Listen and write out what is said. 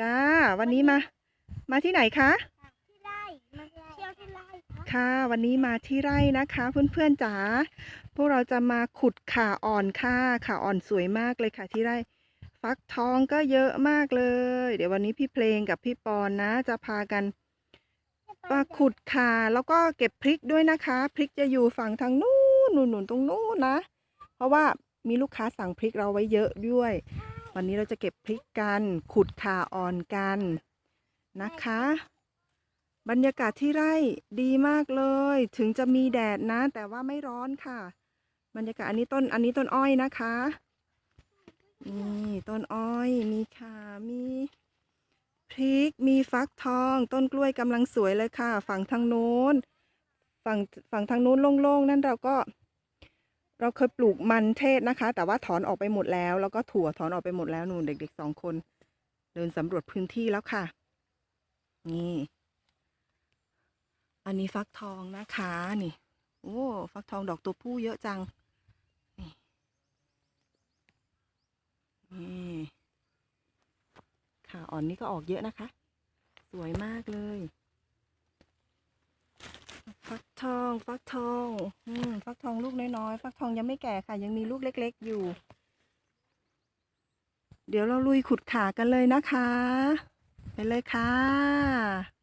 จ้า วันนี้มา มาที่ไหนคะ ที่ไร่มาเที่ยวที่ไร่ครับค่ะ วันนี้มาที่ไร่นะคะ เพื่อนๆจ๋า พวกเราจะมาขุดข่าอ่อนค่ะข่าอ่อนสวยมากเลยค่ะที่ไร่ ฟักทองก็เยอะมากเลย เดี๋ยววันนี้พี่เพลงกับพี่ปอนนะ จะพากันมาขุดข่าแล้วก็เก็บพริกด้วยนะคะ พริกจะอยู่ฝั่งทางนู้นนู่นนู่นตรงนู้นนะ เพราะว่ามีลูกค้าสั่งพริกเราไว้เยอะด้วย วันนี้เราจะเก็บพริกกัน ขุดข่าอ่อนกันนะคะ บรรยากาศที่ไร่ดีมากเลย ถึงจะมีแดดนะ แต่ว่าไม่ร้อนค่ะ บรรยากาศอันนี้ต้นอันนี้ต้นอ้อยนะคะนี่ต้นอ้อยมีขามีพริกมีฟักทอง ต้นกล้วยกำลังสวยเลยค่ะ ฝั่งทางโน้น ฝั่งฝั่งทางโน้นโล่งๆ นั่นเราก็ เราเคยปลูกมันเทศนะคะ แต่ว่าถอนออกไปหมดแล้ว แล้วก็ถั่วถอนออกไปหมดแล้วนู่นเด็กๆสองคน เดินสำรวจพื้นที่แล้วค่ะ นี่ อันนี้ฟักทองนะคะนี่ โอ้ฟักทองดอกตัวผู้เยอะจัง นี่นี่ค่ะอ่อนนี้ก็ออกเยอะนะคะ สวยมากเลย ทองฟักทอง อืมฟักทองลูกน้อยๆฟักทองยังไม่แก่ค่ะ ยังมีลูกเล็ก ๆอยู่ เดี๋ยวเราลุยขุดขากันเลยนะคะ ไปเลยค่ะ